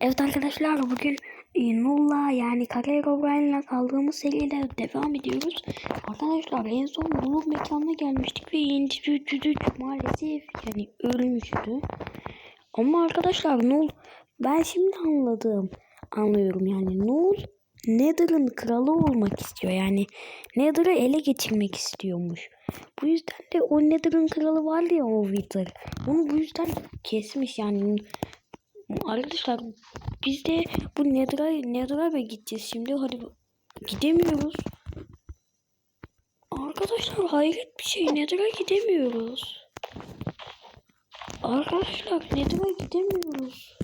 Evet arkadaşlar bugün e, Null'la yani Kare O'Brien'la kaldığımız seriyle devam ediyoruz. Arkadaşlar en son Null'un mekanına gelmiştik ve Yeniçeri maalesef yani ölmüştü. Ama arkadaşlar Null ben şimdi anladım. Anlıyorum yani Null Nether'ın kralı olmak istiyor. Yani Nether'ı ele geçirmek istiyormuş. Bu yüzden de o Nether'ın kralı vardı ya o Wither. Onu bu yüzden kesmiş yani Arkadaşlar biz de bu Nether'a Nether'a gideceğiz şimdi? Hadi gidemiyoruz. Arkadaşlar hayret bir şey Nether'a gidemiyoruz. Arkadaşlar Nether'a gidemiyoruz.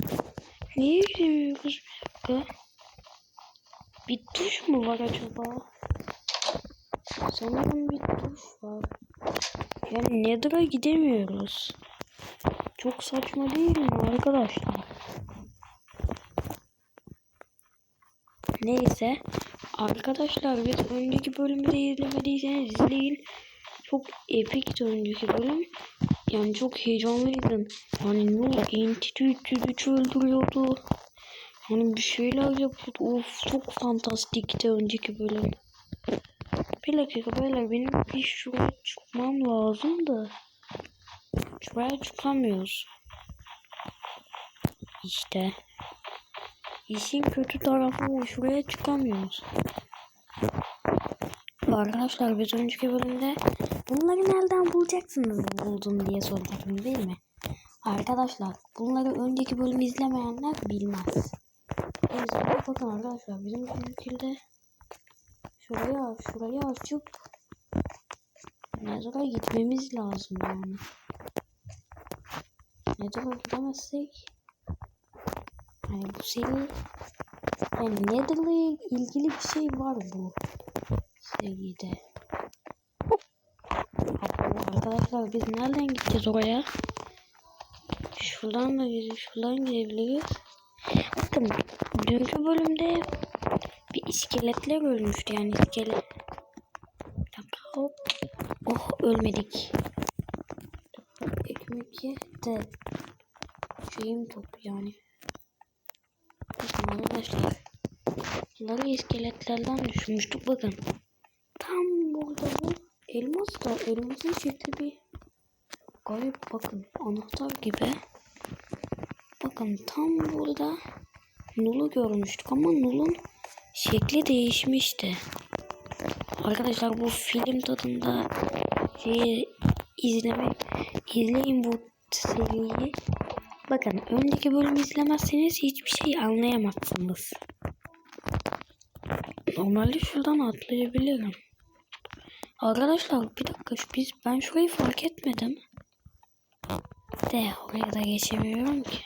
Niye gidemiyoruz bir? Bir tuş mu var acaba? Sanırım bir tuş var. Yani Nether'a gidemiyoruz. Çok saçma değil mi arkadaşlar? Neyse. Arkadaşlar biz önceki bölümde izlemediyseniz izleyin. Çok epikti önceki bölüm. Yani çok heyecanlıydım. Yani Nur Entity 303 öldürüyordu. Hani bir şeyler yapıyordu. Of çok fantastikti önceki bölüm. Bir dakika beyler benim bir şuraya çıkmam lazım da. Şuraya çıkamıyoruz. İşte. İşin kötü tarafı bu. Şuraya çıkamıyoruz. Arkadaşlar biz önceki bölümde bunları nereden bulacaksınız buldum diye sordum değil mi? Arkadaşlar bunları önceki bölüm izlemeyenler bilmez. Neyse bakın arkadaşlar bizim bu şekilde şuraya şuraya açıp Nezar'a gitmemiz lazım yani. Nezar'a gidemezsek yani bu seri yani Nether'la ilgili bir şey var bu seride. Arkadaşlar biz nereden gideceğiz oraya? Şuradan da şuradan gidebiliriz. Bakın dünkü bölümde bir iskeletler ölmüştü yani iskelet. Hop. Oh ölmedik. Ekmek ye de şeyim top yani. Arkadaşlar. Bunları iskeletlerden düşmüştük bakın. Tam burada bu elmas da elmasın şekli bir garip bakın anahtar gibi. Bakın tam burada Nul'u görmüştük ama Nul'un şekli değişmişti. Arkadaşlar bu film tadında şeyi izlemek izleyin bu seriyi. Bakın önceki bölümü izlemezseniz hiçbir şey anlayamazsınız. Normalde şuradan atlayabilirim. Arkadaşlar bir dakika biz ben şurayı fark etmedim. De oraya da geçemiyorum ki.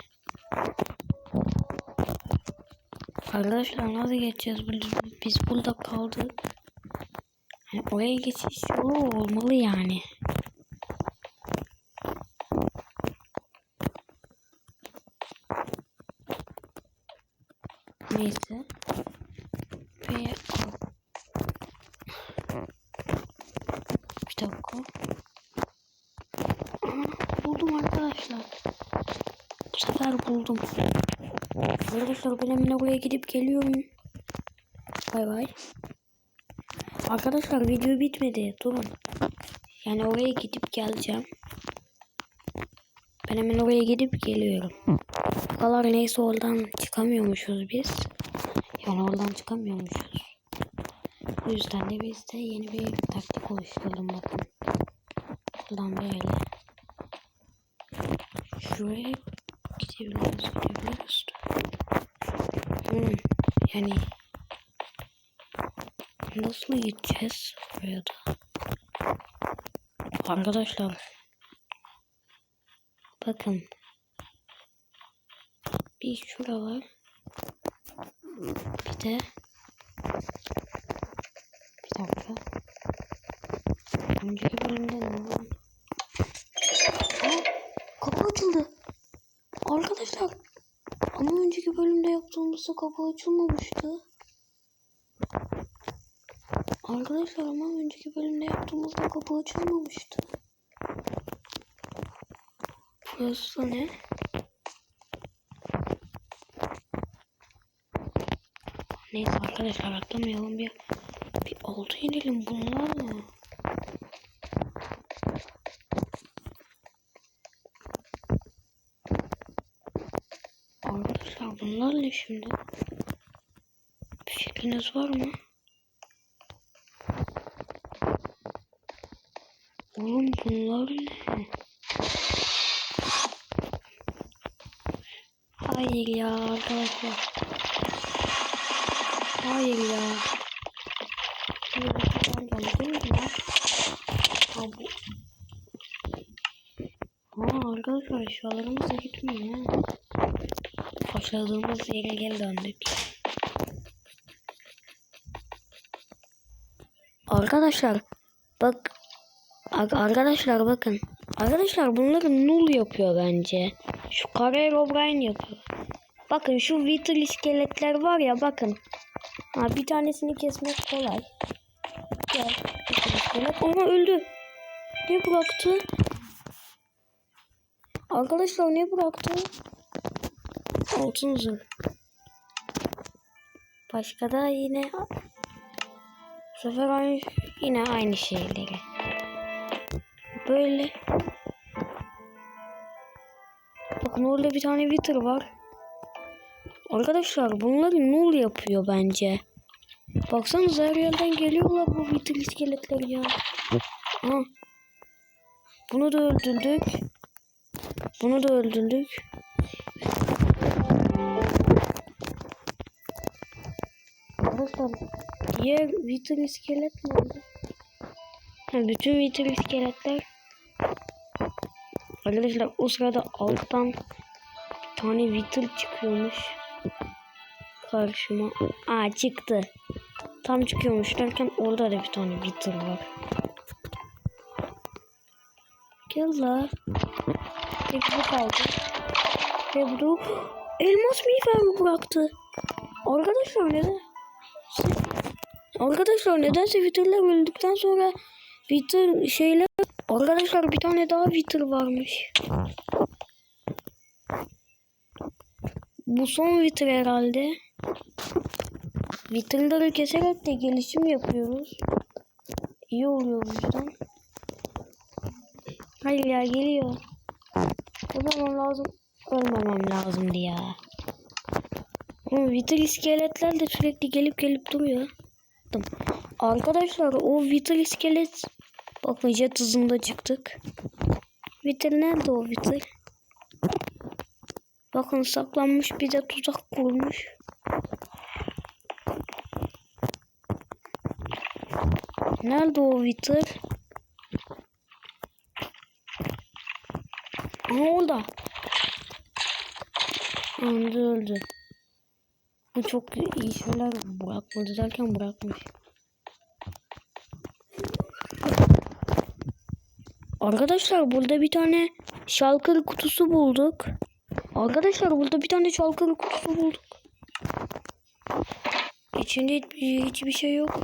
Arkadaşlar nasıl geçeceğiz? Biz burada kaldık. Yani oraya geçiş yolu olmalı yani. Neyse. Ve bir dakika. Buldum arkadaşlar. Bu sefer buldum. Arkadaşlar ben hemen oraya gidip geliyorum. Bay bay. Arkadaşlar video bitmedi. Durun. Yani oraya gidip geleceğim. Ben hemen oraya gidip geliyorum. Bu kadar neyse oradan çıkamıyormuşuz biz. Yani oradan çıkamıyormuşuz. Bu yüzden de biz de yeni bir taktik oluşturdum bakın. Buradan böyle. Şuraya gidebiliriz gidebiliriz. Hmm, yani nasıl gideceğiz buraya da? Arkadaşlar bakın bir şura var. Bir de bir dakika. Önceki bölümde ne? Aa, kapı açıldı. Arkadaşlar ama önceki bölümde yaptığımızda kapı açılmamıştı. Arkadaşlar ama önceki bölümde yaptığımızda kapı açılmamıştı. Burası ne? Neyse arkadaşlar atlamayalım bir bir oldu inelim bunlarla. Arkadaşlar bunlar ne şimdi? Bir fikriniz var mı? Oğlum bunlar ne? Hayır ya arkadaşlar. Hayır ya. Şimdi bir tekrar geldi değil mi ya? Bu. Ha arkadaşlar eşyalarımız da gitmiyor ha. Başladığımız yere geri döndük. Arkadaşlar bak Ar- arkadaşlar bakın. Arkadaşlar bunları Null yapıyor bence. Şu Kare O'Brien yapıyor. Bakın şu Wither iskeletler var ya bakın. Ha, bir tanesini kesmek kolay. Gel. Ama öldü. Ne bıraktı? Arkadaşlar ne bıraktı? Altın zırh. Başka da yine bu sefer aynı, yine aynı şeyleri. Böyle. Bakın orada bir tane Wither var. Arkadaşlar bunları null yapıyor bence. Baksanıza her yerden geliyorlar bu Wither iskeletler ya. Aha. Bunu da öldürdük. Bunu da öldürdük. Arkadaşlar diğer Wither iskelet ne oldu? Ha, bütün Wither iskeletler Arkadaşlar o sırada alttan bir tane Wither çıkıyormuş. Karşıma. Aa çıktı. Tam çıkıyormuş derken orada da bir tane Wither var. Gel la. Tek bu kaldı. Ve bu elmas miğfer bıraktı. Arkadaşlar neden? Arkadaşlar nedense Wither'lar öldükten sonra Wither şeyler Arkadaşlar bir tane daha Wither varmış. Bu son Wither herhalde. Wither'ları keserek de gelişim yapıyoruz. İyi oluyor bu yüzden. Hayır ya geliyor. Ölmemem lazım. Ölmemem lazımdı ya. Ama Wither iskeletler de sürekli gelip gelip duruyor. Arkadaşlar o Wither iskelet Bakın jet hızında çıktık. Wither nerede o Wither? Bakın saklanmış bir de tuzak kurmuş. Nerede o Wither? Aha orada. Öldü öldü. Bu çok iyi şeyler bırakmadı derken bırakmış. Arkadaşlar burada bir tane şalkır kutusu bulduk. Arkadaşlar burada bir tane şalkır kutusu bulduk. İçinde hiçbir, şey yok.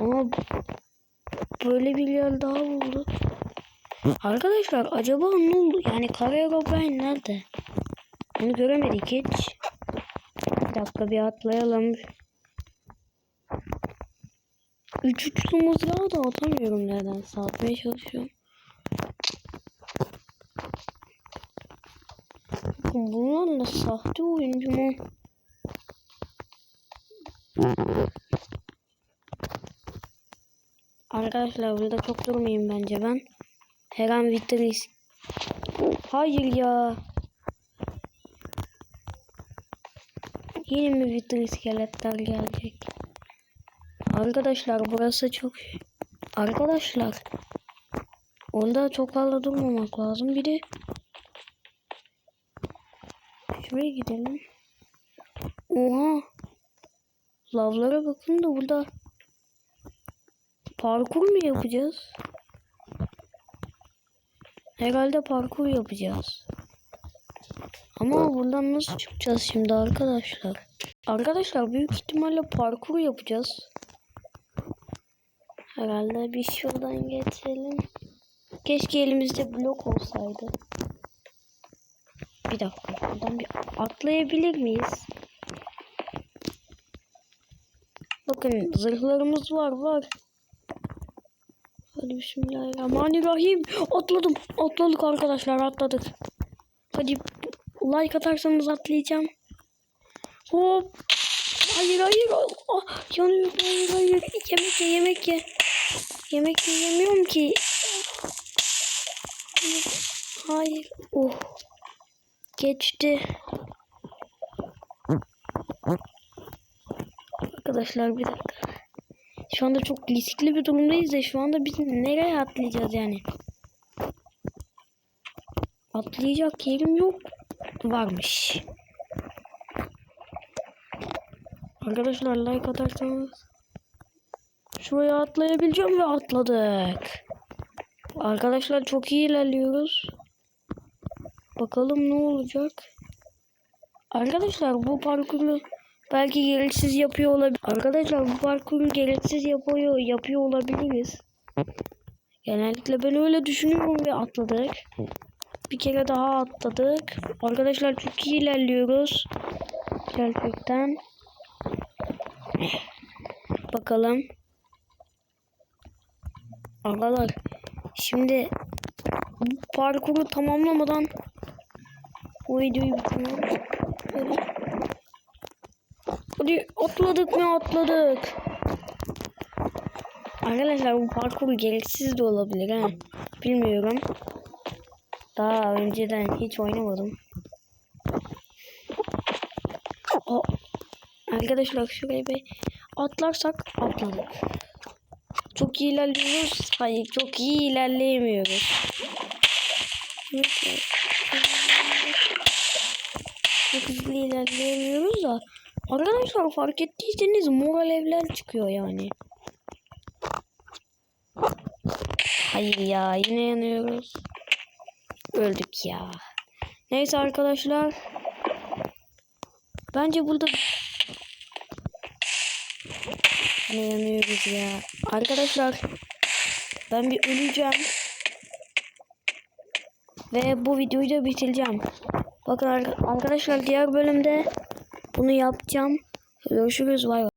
Ama böyle bir yer daha bulduk. Arkadaşlar acaba ne oldu? Yani Kara O'Brien nerede? Onu göremedik hiç. Bir dakika bir atlayalım. Üç uçlu mızrağı da atamıyorum nedense. Atmaya çalışıyorum. Bunlar da sahte oyuncu mu? Arkadaşlar burada çok durmayayım bence ben. Her an vitris. Hayır ya. Yine mi vitris iskeletler gelecek? Arkadaşlar burası çok... Arkadaşlar. Orada çok fazla durmamak lazım. Bir de... Şuraya gidelim. Oha. Lavlara bakın da burada... Parkur mu yapacağız? Herhalde parkur yapacağız. Ama buradan nasıl çıkacağız şimdi arkadaşlar? Arkadaşlar büyük ihtimalle parkur yapacağız. Herhalde bir şuradan geçelim. Keşke elimizde blok olsaydı. Bir dakika buradan bir atlayabilir miyiz? Bakın zırhlarımız var var. Hadi bismillahirrahmanirrahim. Atladım. Atladık arkadaşlar atladık. Hadi like atarsanız atlayacağım. Hop. Hayır hayır. Ah, yanıyorum. Hayır hayır. Yemek ye yemek ye. Yemek yiyemiyorum ki. Hayır. Oh. Geçti. Arkadaşlar bir dakika. Şu anda çok riskli bir durumdayız da şu anda biz nereye atlayacağız yani? Atlayacak yerim yok. Varmış. Arkadaşlar like atarsanız şuraya atlayabileceğim ve atladık. Arkadaşlar çok iyi ilerliyoruz. Bakalım ne olacak. Arkadaşlar bu parkuru belki gereksiz yapıyor olabilir. Arkadaşlar bu parkuru gereksiz yapıyor yapıyor olabiliriz. Genellikle ben öyle düşünüyorum ve atladık. Bir kere daha atladık. Arkadaşlar çok iyi ilerliyoruz. Gerçekten. Bakalım. Arkadaşlar şimdi bu parkuru tamamlamadan bu videoyu bitirmem. Hadi. Hadi atladık mı atladık. Arkadaşlar bu parkur gereksiz de olabilir ha. Bilmiyorum. Daha önceden hiç oynamadım. O Arkadaşlar şuraya bir atlarsak atladık. Çok iyi ilerliyoruz. Hayır çok iyi ilerleyemiyoruz. Çok hızlı ilerleyemiyoruz da. Arkadaşlar fark ettiyseniz mor alevler çıkıyor yani. Hayır ya yine yanıyoruz. Öldük ya. Neyse arkadaşlar. Bence burada ne yanıyoruz ya. Arkadaşlar ben bir öleceğim. Ve bu videoyu da bitireceğim. Bakın arkadaşlar diğer bölümde bunu yapacağım. Görüşürüz. Bay bay.